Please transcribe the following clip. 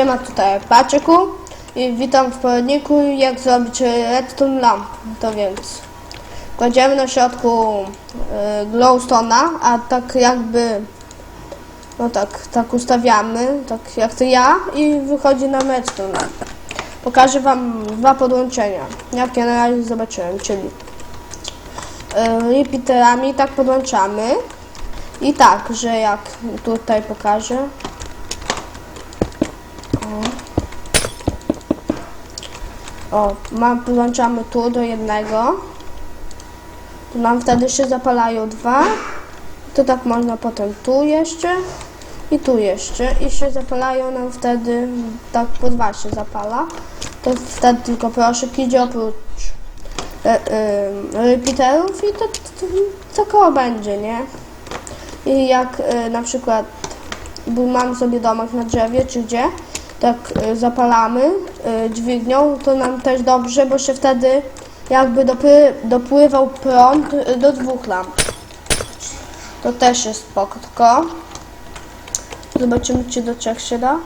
Siema tutaj Paczyku i witam w poradniku jak zrobić redstone lamp. To więc kładziemy na środku y, glowstone'a, a tak jakby no tak, tak ustawiamy, tak jak to ja i wychodzi nam redstone lamp. Pokażę wam dwa podłączenia, jakie na razie zobaczyłem, czyli y, repeaterami tak podłączamy i tak, że jak tutaj pokażę O, mam, podłączamy tu do jednego. To nam wtedy się zapalają dwa. To tak można potem tu jeszcze i tu jeszcze. I się zapalają nam wtedy, tak po dwa się zapala. To wtedy tylko proszek idzie oprócz e, e, repeaterów i to, to, to koło będzie, nie? I jak e, na przykład mam sobie domek na drzewie czy gdzie, tak y, zapalamy y, dźwignią, to nam też dobrze, bo się wtedy jakby dopły, dopływał prąd y, do dwóch lamp. To też jest spoko, zobaczymy czy do trzech się da.